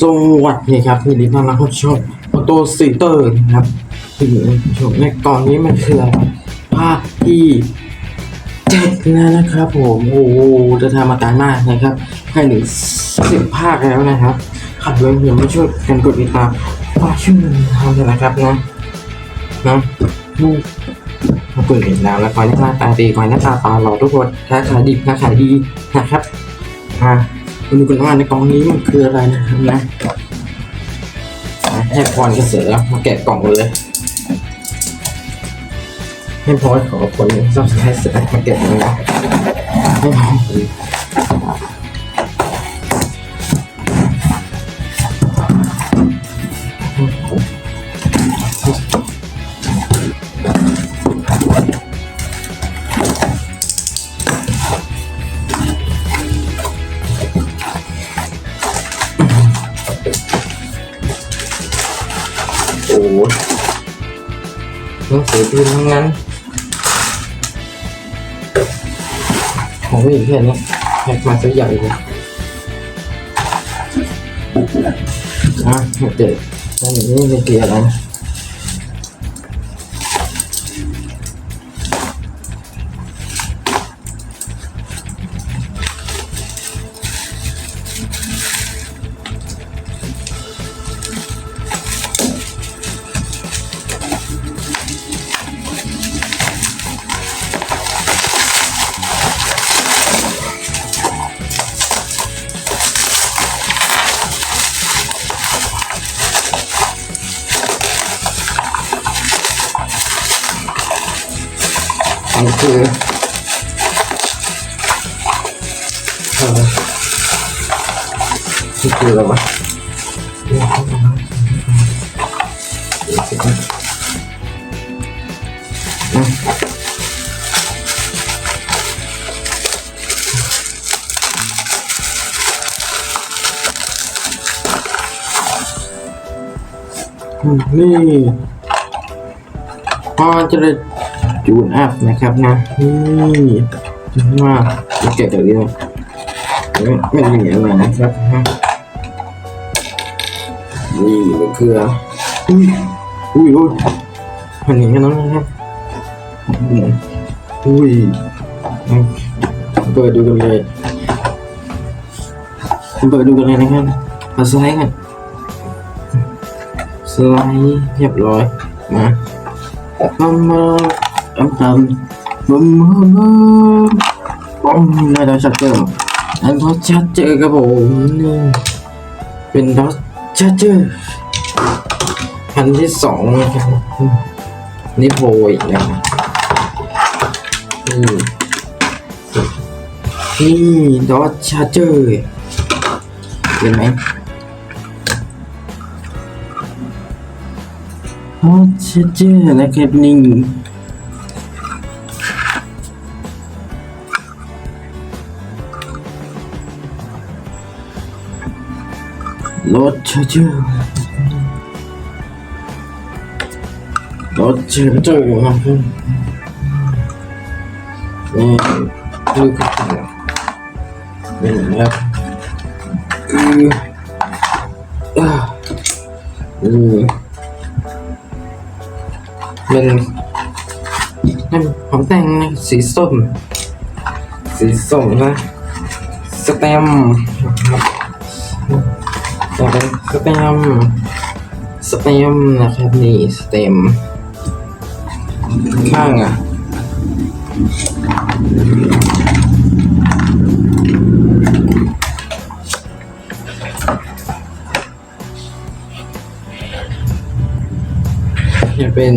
สวัสดีครับยินดีต้อนรับเข้ช่องออโต้ซีเตอร์นะครับที่ชมในตอนนี้มันคือภาคที่เจ็ดแล้วนะครับ ผมโอ้จะทำมาตายมากนะครับให้ถึงสิบภาคแล้วนะครับขัดเว้นยังไม่ช่วยกันกดติดตามฝากช่วยกันทำนะครับนะนะลูกมาเปิดเห็นแล้วแล้วคอยหน้าตาดีคอยหน้าตาตาหล่อทุกคนค้าขายดีค้าขายดีนะครับอ่า มาดูกันว่าในกล่องนี้มันคืออะไรนะครับนะให้พรก็เสร็จแล้วมาแกะกล่องกันเลยให้พรขอผลซับสไครต์เสร็จแล้วมาแกะกันนะให้พร นังสือพิมพ์ทั้งนั้นของผู้หญิงแค่นี้แพ็คมาซะใหญ่เลยอะเด็กอันนี้เป็นเกียร์อะไรนะ มันคือเออนี่คืออะไรวะเดี๋ยวเข้ามาเดี๋ยวสิครับอืมอืมนี่พอจะได้ จูนอัพนะครับนะนี่ว่าจะเก็บจากนี้ไม่ไม่มีเหนียวเลยนะครับฮะนี่มันคืออุ้ยอุ้ยอุ้ยพันนี้แค่นั้นนะครับอุ้ยเปิดดูกันเลยเปิดดูกันเลยนะครับมาสไลด์กันสไลด์เรียบร้อยมาทำมา ทำทำบึมบึมบึมป้องได้ดาวชัดเจอร์อันดอสชัดเจอร์ครับผมเป็นดอสชัดเจอร์พันที่สองนะครับนี่โบอีกนะครับนี่นี่ดอสชัดเจอร์เห็นไหมโอ้เชื่อเชื่อนะครับนี่รถเชื่อรถเชื่อเชื่อนะครับนี่ ดูกันนี่นะครับอืออ่าอือเป็นนั่นผมแต่ งนะสีส้มสีส้มนะสแตมป์แต่เป็นสแตมป์สแตมนะครับนี่สแตมข้างอะจะเป็น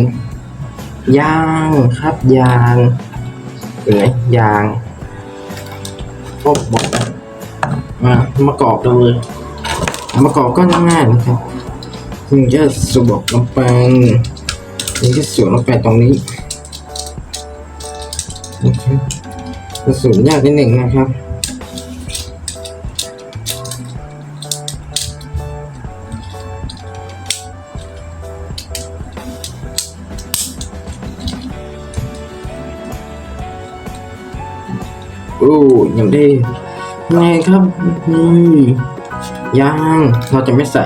ยางครับยางเห็นไหมยางพวกบอกมามากรอบกันเลย มากรอบก็ง่ายๆนะครับถึงจะสวมลงไปถึงจะสวมลงไปตรงนี้นะครับจะสวมยากนิดหนึ่งนะครับโอ้ยังได้ไงครับนี่ ยังเราจะไม่ใส่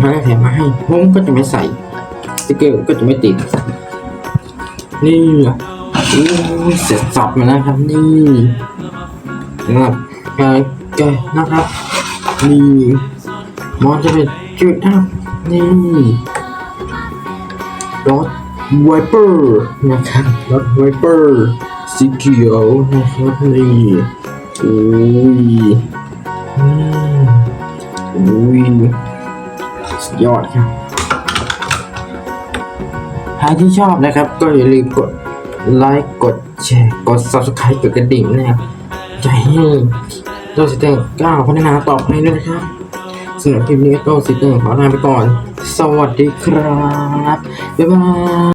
ถ้าแถมมาให้ผมก็จะไม่ใส่สติกเกอร์ก็จะไม่ติด นี่อู้ยเสร็จสับมาแล้วครับนี่นะครับกายแกะนะครับนี่มอนจะเป็นจุดอัพนี่รถไวเปอร์นะครับรถไวเปอร์สีเขียวนะครับนี่โอ้ย อืมโอ้ยสุดยอดครับใครที่ชอบนะครับ ก็อย่าลืมกดไลค์กดแชร์กด subscribe กดกระดิ่งนะครับจะให้โตสิเตอร์ก้าวพัฒนาต่อไปด้วยนะครับสำหรับคลิปนี้โตสิเตอร์ขอลาไปก่อน สวัสดีครับ บ๊ายบาย